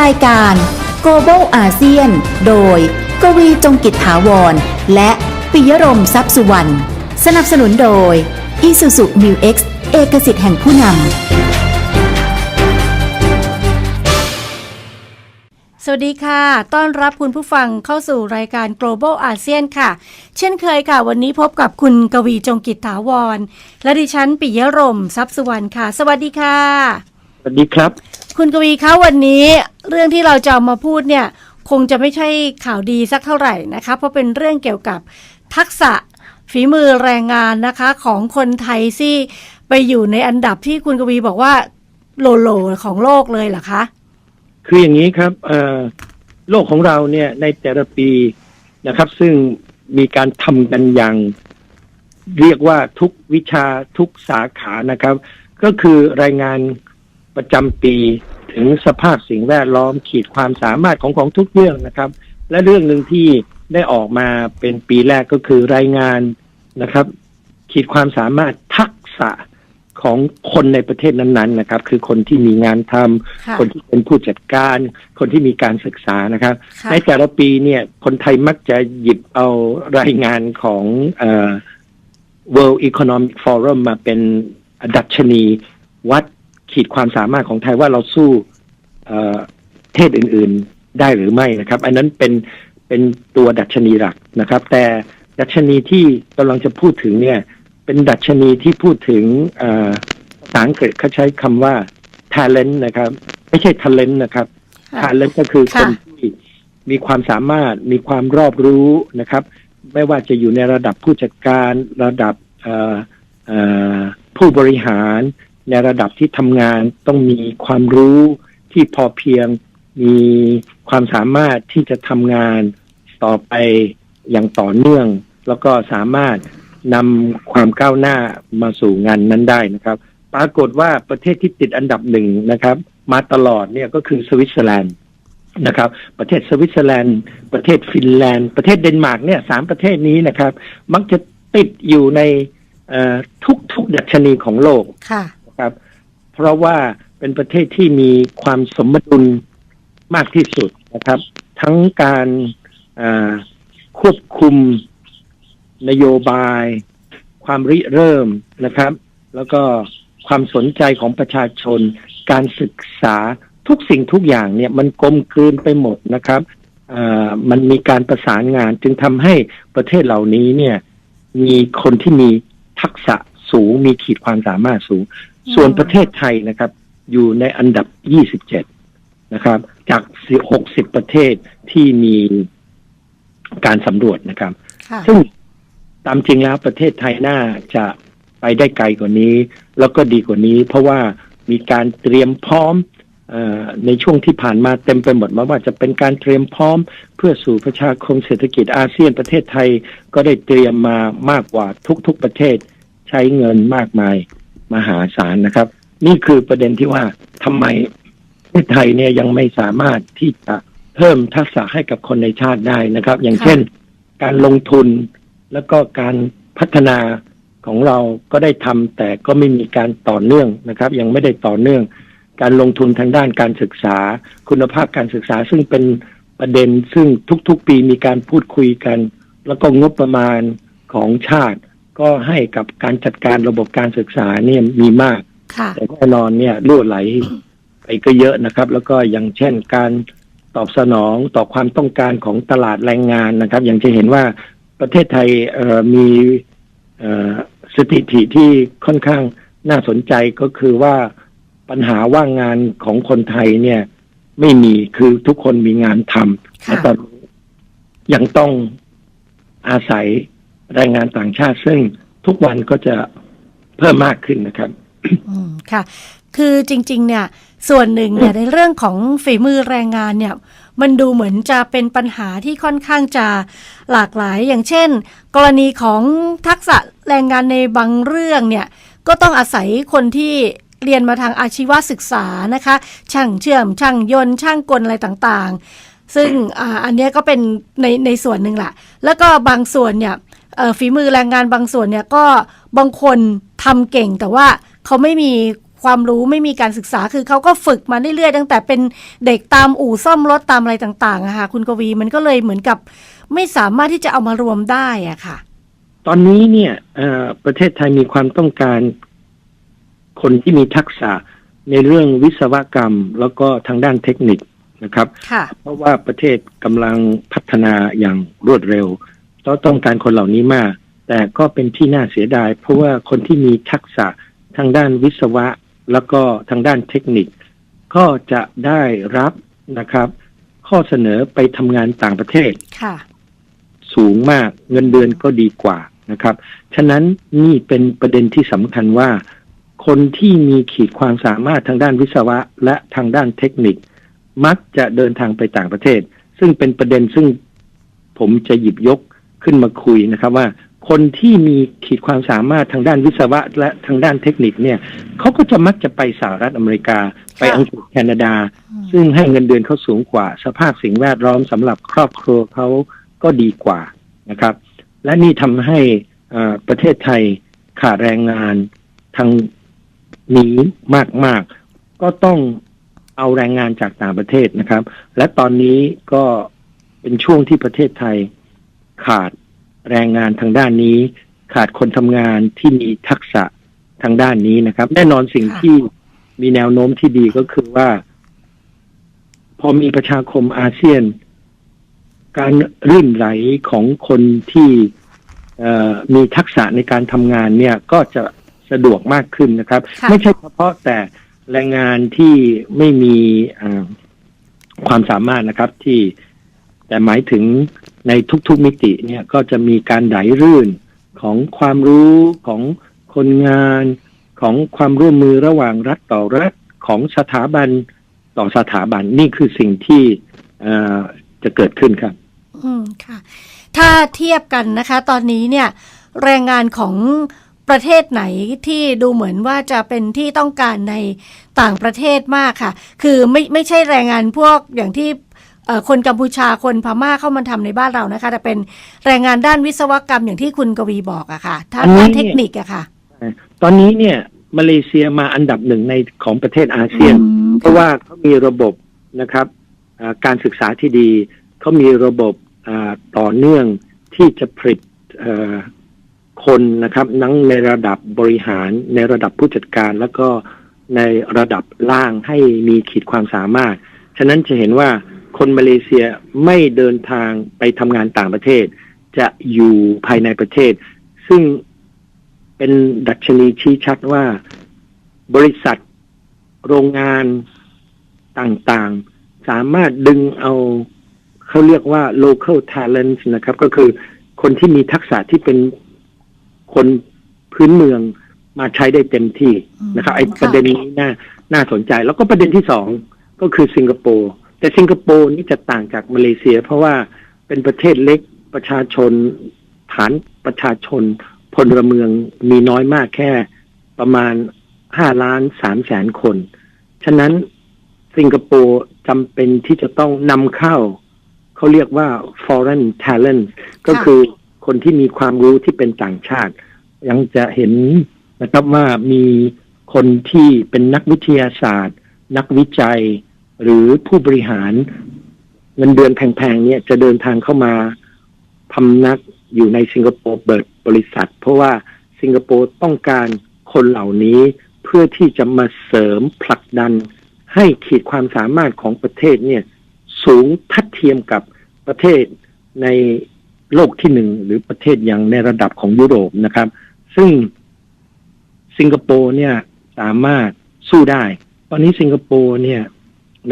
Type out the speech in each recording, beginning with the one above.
รายการ Global ASEAN โดย กวีจงกิจถาวร และปิยรมทรัพย์สุวรรณ สนับสนุนโดย Isuzu New X เอกสิทธิ์แห่งผู้นำ สวัสดีค่ะ ต้อนรับคุณผู้ฟังเข้าสู่รายการ Global ASEAN ค่ะ เช่นเคยค่ะ วันนี้พบกับคุณกวีจงกิจถาวร และดิฉันปิยรมทรัพย์สุวรรณค่ะ สวัสดีค่ะ สวัสดีครับ คุณกวีคะวันนี้เรื่องที่เราจะมาพูดเนี่ยคงจะไม่ใช่ข่าวดีสักเท่าไหร่นะคะเพราะเป็นเรื่องเกี่ยวกับทักษะฝีมือแรงงานนะคะของคนไทยที่ไปอยู่ในอันดับที่คุณกวีบอกว่าโลโลของโลกเลยเหรอคะ คืออย่างนี้ครับโลกของเราเนี่ยในแต่ละปีนะครับ ซึ่งมีการทำกันอย่างเรียกว่าทุกวิชาทุกสาขานะครับ ก็คือรายงานประจำปี ถึงสภาพสิ่งแวดล้อมขีดความสามารถของของทุกเรื่องนะครับ และเรื่องหนึ่งที่ได้ออกมาเป็นปีแรกก็คือรายงานนะครับ ขีดความสามารถทักษะของคนในประเทศนั้นๆนะครับ คือคนที่มีงานทำค่ะคนที่เป็นผู้จัดการ คนที่มีการศึกษานะครับค่ะในแต่ละปีเนี่ยคนไทยมักจะหยิบเอารายงานของเอ่อ World Economic Forum มาเป็นดัชนีวัด ขีดความสามารถของไทยว่าเราสู้เอ่อประเทศอื่น ๆได้หรือไม่นะครับ อันนั้นเป็นเป็นตัวดัชนีหลักนะครับ แต่ดัชนีที่กำลังจะพูดถึงเนี่ย เป็นดัชนีที่พูดถึงเอ่อภาษาอังกฤษเขาใช้คำว่า talent นะครับ ไม่ใช่ talent นะครับค่ะ talent ก็คือคค่ะนที่มีความสามารถมีความรอบรู้นะครับ ไม่ว่าจะอยู่ในระดับผู้จัดการระดับเอ่อเอ่อผู้บริหาร ในระดับที่ทำงานต้องมีความรู้ที่พอเพียงมีความสามารถที่จะทำงานต่อไปอย่างต่อเนื่อง แล้วก็สามารถนำความก้าวหน้ามาสู่งานนั้นได้นะครับ ปรากฏว่าประเทศที่ติดอันดับหนึ่งนะครับ มาตลอดเนี่ยก็คือสวิตเซอร์แลนด์นะครับ ประเทศสวิตเซอร์แลนด์ ประเทศฟินแลนด์ ประเทศเดนมาร์กเนี่ยสามประเทศนี้นะครับ มักจะติดอยู่ในทุกๆดัชนีของโลก ครับ เพราะว่าเป็นประเทศที่มีความสมดุลมากที่สุดนะครับ ทั้งการควบคุมนโยบาย ความริเริ่มนะครับ แล้วก็ความสนใจของประชาชน การศึกษาทุกสิ่งทุกอย่างเนี่ยมันกลมกลืนไปหมดนะครับมันมีการประสานงานจึงทำให้ประเทศเหล่านี้เนี่ยมีคนที่มีทักษะ สูงมีขีดความสามารถสูง ส่วนประเทศไทยนะครับ อยู่ในอันดับ 27 นะครับ จาก 60 ประเทศที่มีการสำรวจนะครับค่ะซึ่งตามจริงแล้วประเทศไทยน่าจะไปได้ไกลกว่านี้ แล้วก็ดีกว่านี้ เพราะว่ามีการเตรียมพร้อมเออในช่วงที่ผ่านมาเต็มไปหมดไมาว่าจะเป็นการเตรียมพร้อม เพื่อสู่ประชาคมเศรษฐกิจอาเซียนประเทศไทยก็ได้เตรียมมามากกว่าทุกๆประเทศ ใช้เงินมากมายมหาศาลนะครับ นี่คือประเด็นที่ว่าทำไมประเทศไทยเนี่ยยังไม่สามารถที่จะเพิ่มทักษะให้กับคนในชาติได้นะครับ อย่างเช่น การลงทุนแล้วก็การพัฒนาของเราก็ได้ทำแต่ก็ไม่มีการต่อเนื่องนะครับ ยังไม่ได้ต่อเนื่อง การลงทุนทางด้านการศึกษา คุณภาพการศึกษาซึ่งเป็นประเด็นซึ่งทุกๆ ปีมีการพูดคุยกัน แล้วก็งบประมาณของชาติ ก็ให้กับการจัดการระบบการศึกษาเนี่ยมีมากค่ะแต่แน่นอนเนี่ยรั่วไหลไปก็เยอะนะครับ แล้วก็อย่างเช่นการตอบสนองต่อความต้องการของตลาดแรงงานนะครับ อย่างจะเห็นว่าประเทศไทยเอ่อมีเอ่อสถิติที่ค่อนข้างน่าสนใจก็คือว่าปัญหาว่างงานของคนไทยเนี่ย ไม่มีคือทุกคนมีงานทำค่ะแต่ตอนนี้ยังต้องอาศัย แรงงานต่างชาติ ซึ่งทุกวันก็จะเพิ่มมากขึ้นนะครับอืมค่ะ คือจริง ๆ เนี่ย ส่วนหนึ่งเนี่ยในเรื่องของฝีมือแรงงานเนี่ย มันดูเหมือนจะเป็นปัญหาที่ค่อนข้างจะหลากหลายอย่างเช่น กรณีของทักษะแรงงานในบางเรื่องเนี่ย ก็ต้องอาศัยคนที่เรียนมาทางอาชีวศึกษานะคะ ช่างเชื่อม ช่างยนต์ ช่างกลอะไรต่างๆ ซึ่งอ่าอันเนี้ยก็เป็นในในส่วนหนึ่งแหละแล้วก็บางส่วนเนี่ยเอ่อ ฝีมือแรงงานบางส่วนเนี่ยก็บางคนทำเก่งแต่ว่าเขาไม่มีความรู้ไม่มีการศึกษาคือเขาก็ฝึกมาเรื่อยๆตั้งแต่เป็นเด็กตามอู่ซ่อมรถตามอะไรต่างๆอะค่ะคุณกวีมันก็เลยเหมือนกับ ไม่สามารถที่จะเอามารวมได้อะค่ะ ตอนนี้เนี่ยเอ่อประเทศไทยมีความต้องการ คนที่มีทักษะในเรื่องวิศวกรรม แล้วก็ทางด้านเทคนิคนะครับค่ะเพราะว่าประเทศกำลังพัฒนาอย่างรวดเร็ว ต้องต้องการคนเหล่านี้มาก แต่ก็เป็นที่น่าเสียดาย เพราะว่าคนที่มีทักษะทางด้านวิศวะ แล้วก็ทางด้านเทคนิค ก็จะได้รับนะครับ ข้อเสนอไปทำงานต่างประเทศค่ะสูงมากเงินเดือนก็ดีกว่านะครับ ฉะนั้นนี่เป็นประเด็นที่สำคัญว่า คนที่มีขีดความสามารถทางด้านวิศวะ และทางด้านเทคนิค มักจะเดินทางไปต่างประเทศ ซึ่งเป็นประเด็นซึ่งผมจะหยิบยก ขึ้นมาคุยนะครับว่าคนที่มีขีดความสามารถทางด้านวิศวะและทางด้านเทคนิคเนี่ยเขาก็จะมักจะไปสหรัฐอเมริกา ไปอังกฤษแคนาดา ซึ่งให้เงินเดือนเขาสูงกว่า สภาพสิ่งแวดล้อมสำหรับครอบครัวเขาก็ดีกว่านะครับ และนี่ทำให้ประเทศไทยขาดแรงงานทางนี้มาก ๆ ก็ต้องเอาแรงงานจากต่างประเทศนะครับ และตอนนี้ก็เป็นช่วงที่ประเทศไทย ขาดแรงงานทางด้านนี้ ขาดคนทำงานที่มีทักษะทางด้านนี้นะครับ แน่นอนสิ่งค่ะที่มีแนวโน้มที่ดีก็คือว่า พอมีประชาคมอาเซียน การรื่นไหลของคนที่เอ่อมีทักษะในการทำงานเนี่ยก็จะสะดวกมากขึ้นนะครับค่ะไม่ใช่เฉพาะแต่แรงงานที่ไม่มีเอ่อความสามารถนะครับที่แต่หมายถึง ในทุกๆมิติเนี่ยก็จะมีการไหลรื่นของความรู้ของคนงานของความร่วมมือระหว่างรัฐต่อรัฐของสถาบันต่อสถาบันนี่คือสิ่งที่จะเกิดขึ้นครับ อืมค่ะ ถ้าเทียบกันนะคะ ตอนนี้เนี่ย แรงงานของประเทศไหนที่ดูเหมือนว่าจะเป็นที่ต้องการในต่างประเทศมากค่ะ คือไม่ไม่ใช่แรงงานพวกอย่างที่ คนกัมพูชาคนพม่าเข้ามาทำในบ้านเรานะคะ แต่เป็นแรงงานด้านวิศวกรรมอย่างที่คุณกวีบอกอะค่ะทางด้านเทคนิคอะค่ะ ตอนนี้เนี่ยมาเลเซียมาอันดับหนึ่งในของประเทศอาเซียนอืมเพราะว่าเขามีระบบนะครับอ่าการศึกษาที่ดี เขามีระบบอ่าต่อเนื่องที่จะผลิตเอ่อคนนะครับทั้งในระดับบริหารในระดับผู้จัดการ แล้วก็ในระดับล่างให้มีขีดความสามารถ ฉะนั้นจะเห็นว่า คนมาเลเซียไม่เดินทางไปทำงานต่างประเทศ จะอยู่ภายในประเทศ ซึ่งเป็นดัชนีชี้ชัดว่า บริษัทโรงงานต่างๆ สามารถดึงเอาเขาเรียกว่า local talent นะครับ ก็คือคนที่มีทักษะที่เป็นคนพื้นเมืองมาใช้ได้เต็มที่นะครับไอ้ค่ะประเด็นนี้น่าน่าสนใจ แล้วก็ประเด็นที่สองก็คือสิงคโปร์ แต่สิงคโปร์นี่จะต่างจากมาเลเซีย เพราะว่าเป็นประเทศเล็กประชาชน ฐานประชาชนพลเมืองมีน้อยมากแค่ประมาณห้าล้านสามแสนคน ฉะนั้นสิงคโปร์จำเป็นที่จะต้องนำเข้า เขาเรียกว่า foreign talent ก็คือคนที่มีความรู้ที่เป็นต่างชาติ ยังจะเห็นนะครับว่ามีคนที่เป็นนักวิทยาศาสตร์ นักวิจัย หรือผู้บริหารเงินเดือนแพงๆเนี่ยจะเดินทางเข้ามาพำนักอยู่ในสิงคโปร์เบิดบริษัท เพราะว่าสิงคโปร์ต้องการคนเหล่านี้เพื่อที่จะมาเสริมผลักดัน ให้ขีดความสามารถของประเทศเนี่ยสูงทัดเทียมกับประเทศในโลกที่หนึ่งหรือประเทศอย่างในระดับของยุโรปนะครับ ซึ่งสิงคโปร์เนี่ยสามารถสู้ได้ ตอนนี้สิงคโปร์เนี่ย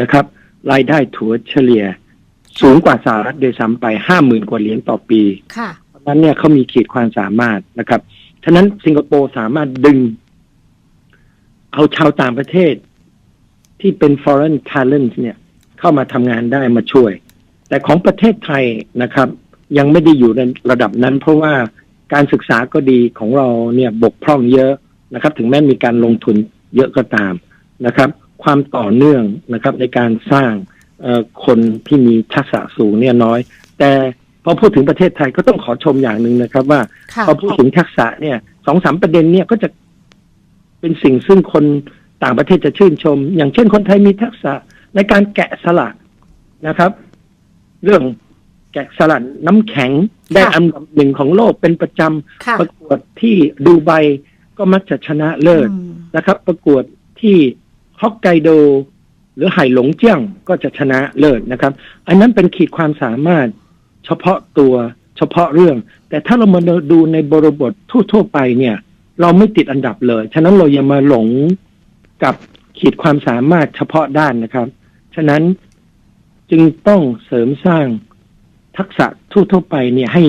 นะครับ รายได้ถัวเฉลี่ย สูงกว่าสหรัฐโดยซ้ำไปห้าหมื่นกว่าเหรียญต่อปีค่ะเพราะฉะนั้นเนี่ยเขามีขีดความสามารถนะครับฉะนั้นสิงคโปร์สามารถดึง เอาชาวต่างประเทศ ที่เป็น foreign talent เนี่ย เข้ามาทำงานได้มาช่วย แต่ของประเทศไทยนะครับ ยังไม่ได้อยู่ในระดับนั้น เพราะว่าการศึกษาก็ดีของเราเนี่ยบกพร่องเยอะนะครับ ถึงแม้มีการลงทุนเยอะก็ตามนะครับ ความต่อเนื่องนะครับ ในการสร้างเอ่อคนที่มีทักษะสูงเนี่ยน้อย แต่พอพูดถึงประเทศไทยก็ต้องขอชมอย่างหนึ่งนะครับ ว่าค่ะพอพูดถึงทักษะเนี่ยสองสามประเด็นเนี่ยก็จะเป็นสิ่งซึ่งคนต่างประเทศจะชื่นชม อย่างเช่นคนไทยมีทักษะในการแกะสลักนะครับ เรื่องแกะสลักน้ำแข็งได้อันดับหนึ่งของโลกเป็นประจค่ะำประกวดที่ดูไบก็มักจะชนะเลิศอืมนะครับ ประกวดที่ ฮอกไกโดหรือไห่หลงเจี้ยงก็จะชนะเลิศนะครับ อันนั้นเป็นขีดความสามารถเฉพาะตัวเฉพาะเรื่อง แต่ถ้าเรามาดูในบริบททั่ว ๆ ไปเนี่ย เราไม่ติดอันดับเลย ฉะนั้นเราอย่ามาหลงกับขีดความสามารถเฉพาะด้านนะครับ ฉะนั้นจึงต้องเสริมสร้างทักษะทั่ว ๆ ไปเนี่ยให้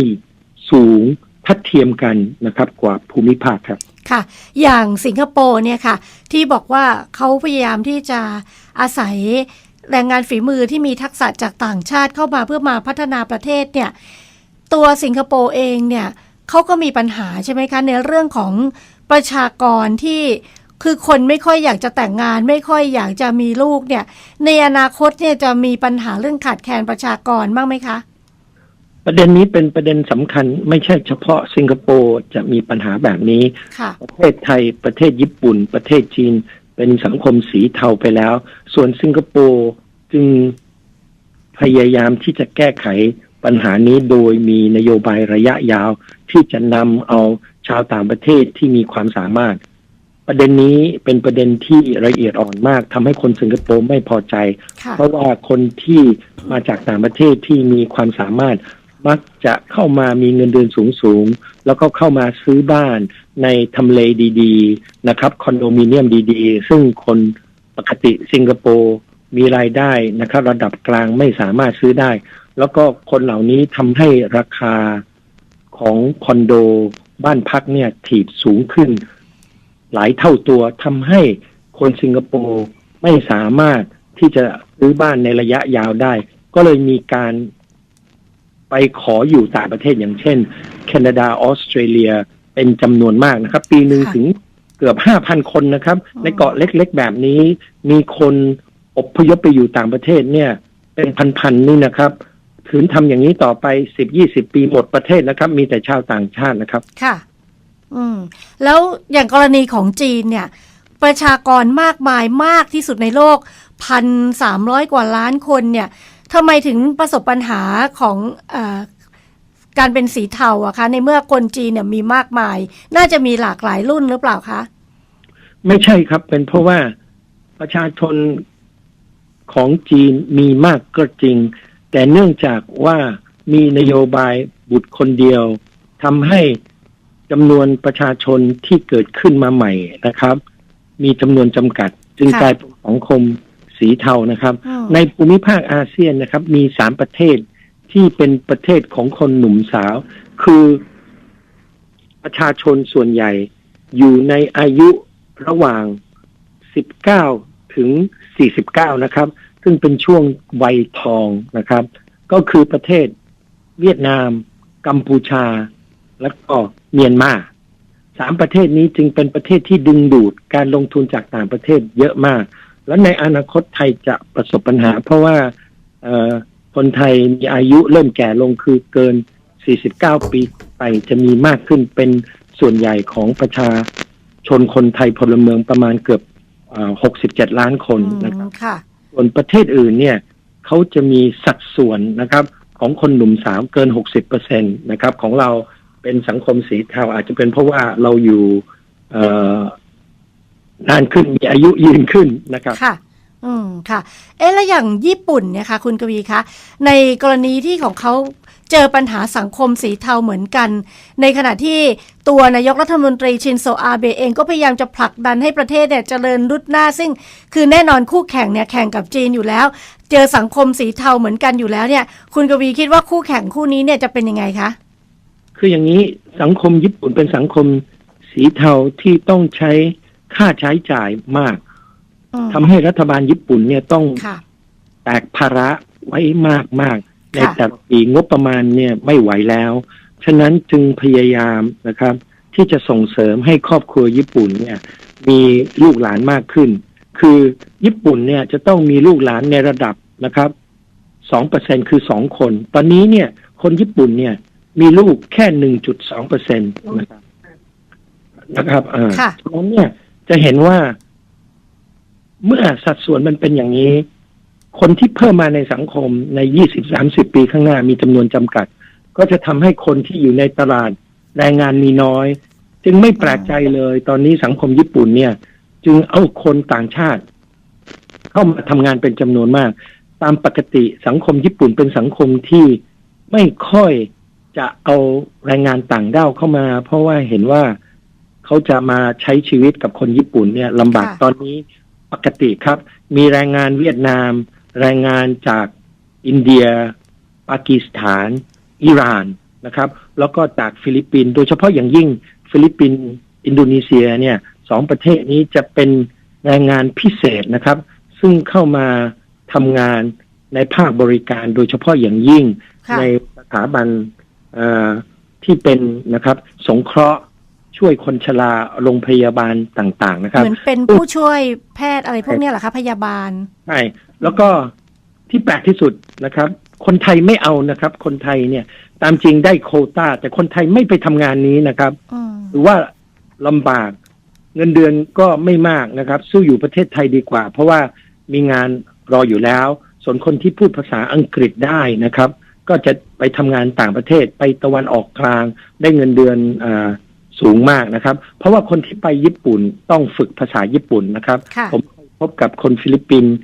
สูงทัดเทียมกันนะครับ กว่าภูมิภาคครับ ค่ะ อย่างสิงคโปร์เนี่ยค่ะ ที่บอกว่าเขาพยายามที่จะอาศัยแรงงานฝีมือที่มีทักษะจากต่างชาติเข้ามาเพื่อมาพัฒนาประเทศเนี่ย ตัวสิงคโปร์เองเนี่ยเขาก็มีปัญหาใช่ไหมคะ ในเรื่องของประชากรที่คือคนไม่ค่อยอยากจะแต่งงาน ไม่ค่อยอยากจะมีลูกเนี่ย ในอนาคตเนี่ยจะมีปัญหาเรื่องขาดแคลนประชากรบ้างไหมคะ ประเด็นนี้เป็นประเด็นสำคัญ ไม่ใช่เฉพาะสิงคโปร์จะมีปัญหาแบบนี้ค่ะประเทศไทยประเทศญี่ปุ่น ประเทศจีน เป็นสังคมสีเทาไปแล้ว ส่วนสิงคโปร์จึงพยายามที่จะแก้ไขปัญหานี้โดยมีนโยบายระยะยาว ที่จะนำเอาชาวต่างประเทศที่มีความสามารถ ประเด็นนี้เป็นประเด็นที่ละเอียดอ่อนมากทำให้คนสิงคโปร์ไม่พอใจค่ะเพราะว่าคนที่มาจากต่างประเทศที่มีความสามารถ มักจะเข้ามามีเงินเดือนสูงสูงๆแล้วก็เข้ามาซื้อบ้านในทำเลดีๆนะครับคอนโดมิเนียมดีๆ ซึ่งคนปกติสิงคโปร์มีรายได้นะครับ ระดับกลางไม่สามารถซื้อได้ แล้วก็คนเหล่านี้ทำให้ราคาของคอนโดบ้านพักเนี่ยถีบสูงขึ้น หลายเท่าตัวทำให้คนสิงคโปร์ไม่สามารถที่จะซื้อบ้านในระยะยาวได้ ก็เลยมีการ ไปขออยู่ต่างประเทศอย่างเช่น แคนาดาออสเตรเลียเป็นจำนวนมากนะครับ ปีหนึ่งค่ะถึงเกือบห้าพันคนนะครับอืมในเกาะเล็กๆ แบบนี้ มีคนอพยพไปอยู่ต่างประเทศเนี่ย เป็นพันๆนี่นะครับถืนทำอย่างนี้ต่อไปสิบยี่สิบปีหมดประเทศนะครับ มีแต่ชาวต่างชาตินะครับ ค่ะ อืม แล้วอย่างกรณีของจีนเนี่ย ประชากรมากมายมากที่สุดในโลกพันสามร้อยกว่าล้านคนเนี่ย ทำไมถึงประสบปัญหาของเออการเป็นสีเทาอะคะในเมื่อคนจีนเนี่ยมีมากมาย น่าจะมีหลากหลายรุ่นหรือเปล่าคะ ไม่ใช่ครับ เป็นเพราะว่าประชาชนของจีนมีมากก็จริง แต่เนื่องจากว่ามีนโยบายบุตรคนเดียวทำให้จำนวนประชาชนที่เกิดขึ้นมาใหม่นะครับ มีจำนวนจำกัด จึงค่ะกลายเป็นสังคม สีเทานะครับอืมในภูมิภาคอาเซียนนะครับ มีสามประเทศที่เป็นประเทศของคนหนุ่มสาว คือประชาชนส่วนใหญ่อยู่ในอายุระหว่าง 19 ถึง 49 นะครับ ซึ่งเป็นช่วงวัยทองนะครับ ก็คือประเทศเวียดนาม กัมพูชา และก็เมียนมาสามประเทศนี้จึงเป็นประเทศที่ดึงดูดการลงทุนจากต่างประเทศเยอะมาก แล้วในอนาคตไทยจะประสบปัญหา เพราะว่าเอ่อคนไทยมีอายุเริ่มแก่ลงคือเกิน 49 ปีไปจะมีมากขึ้นเป็นส่วนใหญ่ของประชาชนคนไทยพลเมืองประมาณเกือบเอ่อ67 ล้านคนอืมนะครับค่ะส่วนประเทศอื่นเนี่ยเขาจะมีสัดส่วนนะครับของคนหนุ่มสาวเกิน 60เปอร์เซ็นตนะครับของเราเป็นสังคมสีเทาอาจจะเป็นเพราะว่าเราอยู่เอ่อ นานขึ้นมีอายุยืนขึ้นนะครับค่ะ อืมค่ะ เอ๊ะแล้วอย่างญี่ปุ่นเนี่ยค่ะ คุณกวีคะในกรณีที่ของเขาเจอปัญหาสังคมสีเทาเหมือนกัน ในขณะที่ตัวนายกรัฐมนตรีชินโซอาเบะเองก็พยายามจะผลักดันให้ประเทศเนี่ยเจริญรุดหน้า ซึ่งคือแน่นอนคู่แข่งเนี่ยแข่งกับจีนอยู่แล้ว เจอสังคมสีเทาเหมือนกันอยู่แล้วเนี่ย คุณกวีคิดว่าคู่แข่งคู่นี้เนี่ยจะเป็นยังไงคะคืออย่างนี้สังคมญี่ปุ่นเป็นสังคมสีเทาที่ต้องใช้ ค่าใช้จ่ายมากอืมทำให้รัฐบาลญี่ปุ่นเนี่ยต้องค่ะแบกภาระไว้มากมากๆในค่ะแต่ละปีงบประมาณเนี่ยไม่ไหวแล้ว ฉะนั้นจึงพยายามนะครับ ที่จะส่งเสริมให้ครอบครัวญี่ปุ่นเนี่ย มีลูกหลานมากขึ้น คือญี่ปุ่นเนี่ยจะต้องมีลูกหลานในระดับนะครับสองเปอร์เซ็นคือสองคน ตอนนี้เนี่ย คนญี่ปุ่นเนี่ย มีลูกแค่หนึ่งจุดสองเปอร์เซ็นนะครับนะครับเออค่ะฉะนั้นเนี่ย จะเห็นว่า เมื่อสัดส่วนมันเป็นอย่างนี้ คนที่เพิ่มมาในสังคมใน20-30ปีข้างหน้ามีจำนวนจำกัด ก็จะทำให้คนที่อยู่ในตลาดแรงงานมีน้อย จึงไม่แปลกใจเลย ตอนนี้สังคมญี่ปุ่นเนี่ย จึงเอาคนต่างชาติ เข้ามาทำงานเป็นจำนวนมาก ตามปกติสังคมญี่ปุ่นเป็นสังคมที่ไม่ค่อยจะเอาแรงงานต่างด้าวเข้ามา เพราะว่าเห็นว่า เขาจะมาใช้ชีวิตกับคนญี่ปุ่นเนี่ยลำบากค่ะ ตอนนี้ปกติครับ มีแรงงานเวียดนาม แรงงานจากอินเดีย ปากีสถาน อิหร่านนะครับ แล้วก็จากฟิลิปปินส์โดยเฉพาะอย่างยิ่งฟิลิปปินส์อินโดนีเซียเนี่ยสองประเทศนี้จะเป็นแรงงานพิเศษนะครับ ซึ่งเข้ามาทำงานในภาคบริการโดยเฉพาะอย่างยิ่ง ค่ะ ในสถาบันเอ่อที่เป็นนะครับ สงเคราะห์ ช่วยคนชราโรงพยาบาลต่าง ๆ นะครับ เหมือนเป็นผู้ช่วยแพทย์อะไรพวกเนี้ยเหรอคะพยาบาลใช่แล้วก็ที่แปลกที่สุดนะครับ คนไทยไม่เอานะครับ คนไทยเนี่ย ตามจริงได้โควตาแต่คนไทยไม่ไปทำงานนี้นะครับอืมหรือว่าลำบากเงินเดือนก็ไม่มากนะครับ สู้อยู่ประเทศไทยดีกว่า เพราะว่ามีงานรออยู่แล้ว ส่วนคนที่พูดภาษาอังกฤษได้นะครับ ก็จะไปทำงานต่างประเทศไปตะวันออกกลาง ได้เงินเดือนอา สูงมากนะครับ เพราะว่าคนที่ไปญี่ปุ่นต้องฝึกภาษาญี่ปุ่นนะครับ ค่ะ ผมพบกับคนฟิลิปปินส์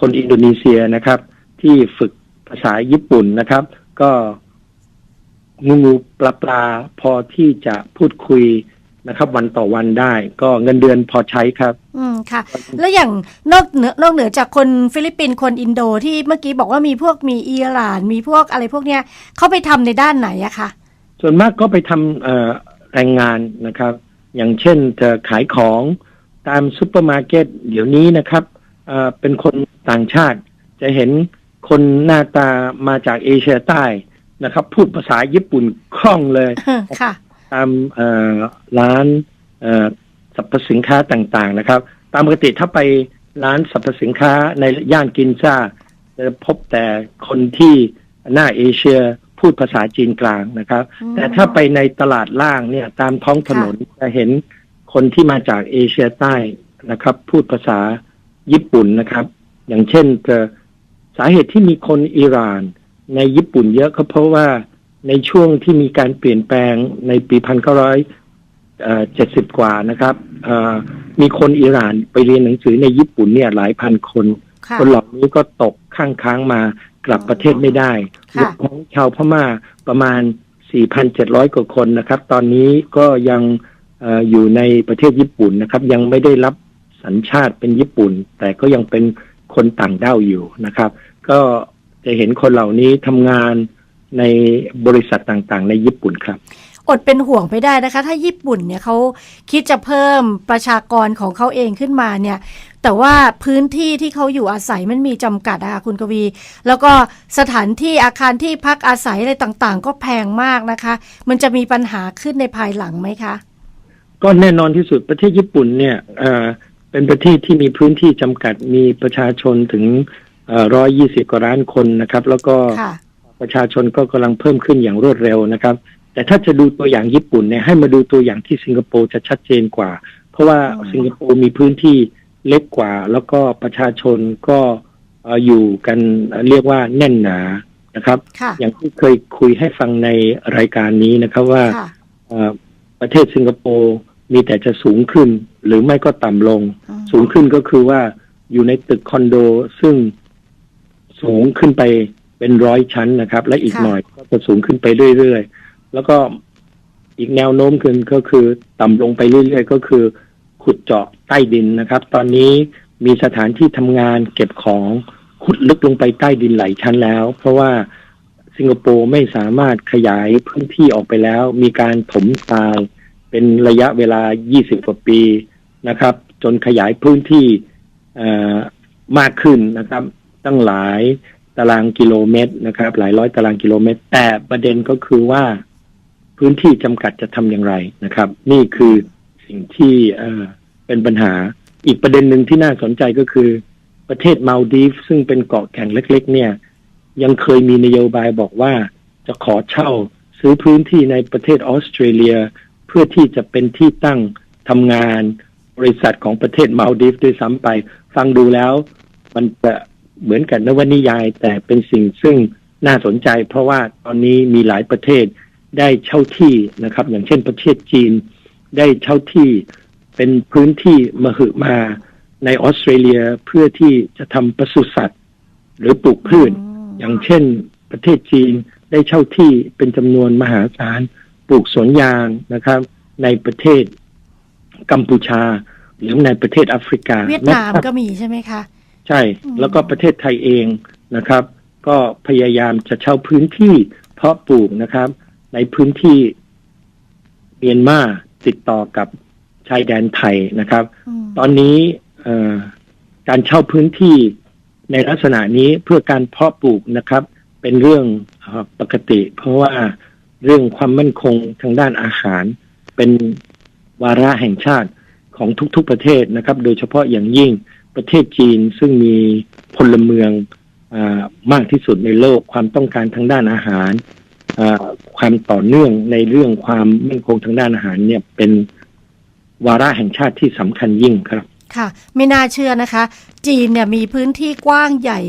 คนอินโดนีเซียนะครับ ที่ฝึกภาษาญี่ปุ่นนะครับ ก็งูงูปลาปลาพอที่จะพูดคุยนะครับ วันต่อวันได้ ก็เงินเดือนพอใช้ครับ อืมค่ะ แล้วอย่างนอกเหนือนอกเหนือจากคนฟิลิปปินส์คนอินโดที่เมื่อกี้บอกว่ามีพวกมีอิหร่าน มีพวกอะไรพวกเนี้ยเขาไปทำในด้านไหนอะคะ ส่วนมากก็ไปทำเอ่อ แรงงานนะครับ อย่างเช่นจะขายของตามซูเปอร์มาร์เก็ตเดี๋ยวนี้นะครับเอ่อเป็นคนต่างชาติ จะเห็นคนหน้าตามาจากเอเชียใต้นะครับ พูดภาษาญี่ปุ่นคล่องเลยค่ะตามเอ่อร้านเอ่อสรรพสินค้าต่างๆนะครับ ตามปกติถ้าไปร้านสรรพสินค้าในย่านกินซ่าจะพบแต่คนที่หน้าเอเชีย พูดภาษาจีนกลางนะครับอืมแต่ถ้าไปในตลาดล่างเนี่ยตามท้องถนนจะเห็นคนที่มาจากเอเชียใต้นะครับ พูดภาษาญี่ปุ่นนะครับ อย่างเช่นเอ่อสาเหตุที่มีคนอิหร่าน ในญี่ปุ่นเยอะก็เพราะว่าในช่วงที่มีการเปลี่ยนแปลงในปีพันเก้าร้อยเจ็ดสิบกว่านะครับเอ่อมีคนอิหร่านไปเรียนหนังสือในญี่ปุ่นเนี่ยหลายพันคนค่ะคนเหล่านี้ก็ตกข้างค้างมา กลับประเทศไม่ได้รค่ะวมทั้งชาวพม่าประมาณ 4,700 กว่าคนนะครับ ตอนนี้ก็ยังเอออยู่ในประเทศญี่ปุ่นนะครับ ยังไม่ได้รับสัญชาติเป็นญี่ปุ่น แต่ก็ยังเป็นคนต่างด้าวอยู่นะครับ ก็จะเห็นคนเหล่านี้ทำงานในบริษัทต่างๆ ในญี่ปุ่นครับ อดเป็นห่วงไม่ได้นะคะ ถ้าญี่ปุ่นเนี่ยเขาคิดจะเพิ่มประชากรของเขาเองขึ้นมาเนี่ย แต่ว่าพื้นที่ที่เขาอยู่อาศัยมันมีจำกัดอะค่ะคุณกวี แล้วก็สถานที่อาคารที่พักอาศัยอะไรต่างๆ ก็แพงมากนะคะ มันจะมีปัญหาขึ้นในภายหลังไหมคะ ก็แน่นอนที่สุดประเทศญี่ปุ่นเนี่ยเอ่อเป็นประเทศที่มีพื้นที่จำกัดมีประชาชนถึงร้อยยี่สิบกว่าล้านคนนะครับ แล้วก็ค่ะประชาชนก็กำลังเพิ่มขึ้นอย่างรวดเร็วนะครับ แต่ถ้าจะดูตัวอย่างญี่ปุ่นเนี่ยให้มาดูตัวอย่างที่สิงคโปร์จะชัดเจนกว่า เพราะว่าอืมสิงคโปร์มีพื้นที่ เล็กกว่า แล้วก็ประชาชนก็เอ่ออยู่กันเอ่อเรียกว่าแน่นหนานะครับค่ะอย่างที่เคยคุยให้ฟังในรายการนี้นะครับว่าค่ะเอ่อประเทศสิงคโปร์มีแต่จะสูงขึ้น หรือไม่ก็ต่ำลงอืมสูงขึ้นก็คือว่าอยู่ในตึกคอนโดซึ่งสูงขึ้นไปเป็นร้อยชั้นนะครับ และอีกค่ะหน่อยก็จะสูงขึ้นไปเรื่อยๆ แล้วก็อีกแนวโน้มขึ้นก็คือต่ำลงไปเรื่อยๆ ก็คือ ขุดเจาะ ใต้ดินนะครับ ตอนนี้มีสถานที่ทำงานเก็บของขุดลึกลงไปใต้ดินหลายชั้นแล้ว เพราะว่าสิงคโปร์ไม่สามารถขยายพื้นที่ออกไปแล้ว มีการถมทรายเป็นระยะเวลา 20 กว่าปีนะครับ จนขยายพื้นที่มากขึ้นนะครับ ตั้งหลายตารางกิโลเมตรนะครับ หลายร้อยตารางกิโลเมตร แต่ประเด็นก็คือว่าพื้นที่จำกัดจะทำอย่างไรนะครับ นี่คือสิ่งที่ เป็นปัญหา อีกประเด็นหนึ่งที่น่าสนใจก็คือ ประเทศมาลดีฟซึ่งเป็นเกาะแก่งเล็ก ๆ เนี่ย ยังเคยมีนโยบายบอกว่าจะขอเช่าซื้อพื้นที่ในประเทศออสเตรเลีย เพื่อที่จะเป็นที่ตั้งทำงานบริษัทของประเทศมาลดีฟด้วยซ้ำไป ฟังดูแล้ว มันจะเหมือนกับนวนิยาย แต่เป็นสิ่งซึ่งน่าสนใจ เพราะว่าตอนนี้มีหลายประเทศได้เช่าที่นะครับ อย่างเช่นประเทศจีน ได้เช่าที่ เป็นพื้นที่มหึมาในออสเตรเลียเพื่อที่จะทำปศุสัตว์ หรือปลูกพืช อย่างเช่น ประเทศจีนได้เช่าที่เป็นจำนวนมหาศาลปลูกสวนยางนะครับ ในประเทศกัมพูชา หรือในประเทศแอฟริกาเวียดนามนะครับก็มีใช่ไหมคะ ใช่อืมแล้วก็ประเทศไทยเองนะครับ ก็พยายามจะเช่าพื้นที่ เพาะปลูกนะครับ ในพื้นที่เมียนมาติดต่อกับ ชายแดนไทยนะครับอืมตอนนี้เอ่อการเช่าพื้นที่ในลักษณะนี้เพื่อการเพาะปลูกนะครับ เป็นเรื่องเอ่อปกติ เพราะว่าเรื่องความมั่นคงทางด้านอาหาร เป็นวาระแห่งชาติของทุกๆประเทศนะครับ โดยเฉพาะอย่างยิ่งประเทศจีนซึ่งมีพลเมืองอามากที่สุดในโลกความต้องการทางด้านอาหารอ่าความต่อเนื่องในเรื่องความมั่นคงทางด้านอาหารเนี่ยเป็น วาระแห่งชาติที่สำคัญยิ่งครับ ค่ะ ไม่น่าเชื่อนะคะ จีนเนี่ยมีพื้นที่กว้างใหญ่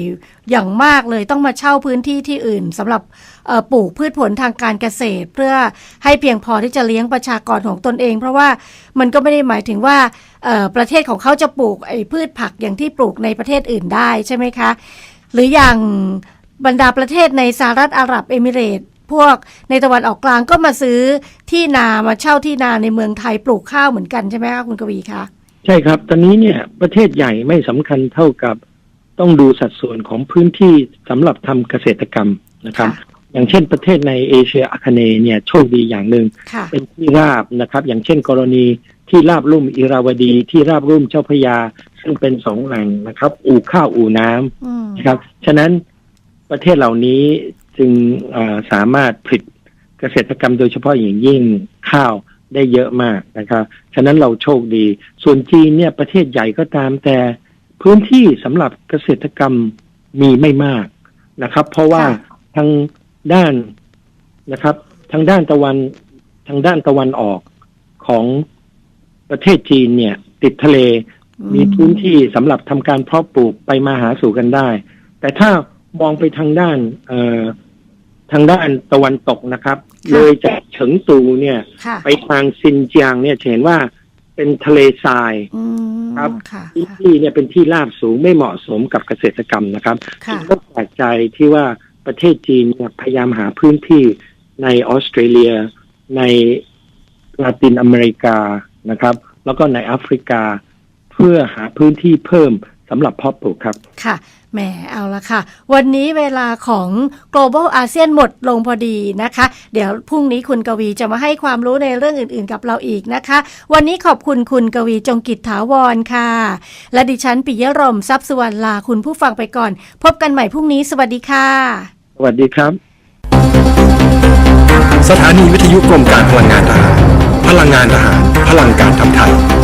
อย่างมากเลยต้องมาเช่าพื้นที่ที่อื่นสำหรับปลูกพืชผลทางการเกษตร เพื่อให้เพียงพอที่จะเลี้ยงประชากรของตนเอง เพราะว่ามันก็ไม่ได้หมายถึงว่าประเทศของเขาจะปลูกไอ้พืชผักอย่างที่ปลูกในประเทศอื่นได้ใช่ไหมคะ หรืออย่างบรรดาประเทศในสหรัฐอาหรับเอมิเรต พวกในตะวันออกกลางก็มาซื้อที่นามาเช่าที่นาในเมืองไทยปลูกข้าวเหมือนกันใช่ไหมคะคุณกวีคะใช่ครับ ตอนนี้เนี่ยประเทศใหญ่ไม่สำคัญเท่ากับต้องดูสัดส่วนของพื้นที่สำหรับทำเกษตรกรรมนะครับค่ะอย่างเช่นประเทศในเอเชียอาคเนย์เนี่ยโชคดีอย่างหนึ่งค่ะเป็นที่ราบนะครับ อย่างเช่นกรณีที่ราบลุ่มอิราวดีที่ราบลุ่มเจ้าพระยา ซึ่งเป็นสองแหล่งนะครับ อู่ข้าวอู่น้ำอืมนะครับฉะนั้นประเทศเหล่านี้ จึงสามารถผลิตเกษตรกรรมโดยเฉพาะอย่างยิ่งข้าวได้เยอะมากนะครับ ฉะนั้นเราโชคดี ส่วนจีนเนี่ยประเทศใหญ่ก็ตามแต่พื้นที่สำหรับเกษตรกรรมมีไม่มากนะครับ เพราะว่าทางด้านนะครับ ทางด้านตะวันทางด้านตะวันออกของประเทศจีนเนี่ย ติดทะเลมีพื้นที่สำหรับทำการเพาะปลูกไปมาหาสู่กันได้ แต่ถ้ามองไปทางด้านเอ ทางด้านตะวันตกนะครับค่ะเลยจากเฉิงตูเนี่ย ค่ะไปทางซินเจียงเนี่ยจะเห็นว่าเป็นทะเลทราย อืมครับ ค่ะพื้นค่ะ ที่เนี่ยเป็นที่ราบสูงไม่เหมาะสมกับเกษตรกรรมนะครับค่ะจึงก็แปลกใจที่ว่าประเทศจีนเนี่ยพยายามหาพื้นที่ในออสเตรเลีย ในลาตินอเมริกานะครับ แล้วก็ในแอฟริกา เพื่อหาพื้นที่เพิ่ม สำหรับเพาะปลูกครับ ค่ะ แหม เอาละค่ะ วันนี้เวลาของ global ASEAN หมดลงพอดีนะคะ เดี๋ยวพรุ่งนี้คุณกวีจะมาให้ความรู้ในเรื่องอื่นๆกับเราอีกนะคะ วันนี้ขอบคุณคุณกวีจงกิจถาวรค่ะ และดิฉันปิยรมทรัพย์สุวรรณลาคุณผู้ฟังไปก่อน พบกันใหม่พรุ่งนี้ สวัสดีค่ะ สวัสดีครับ สถานีวิทยุกรมการพลังงานทหาร พลังงานทหาร พลังการทำไทย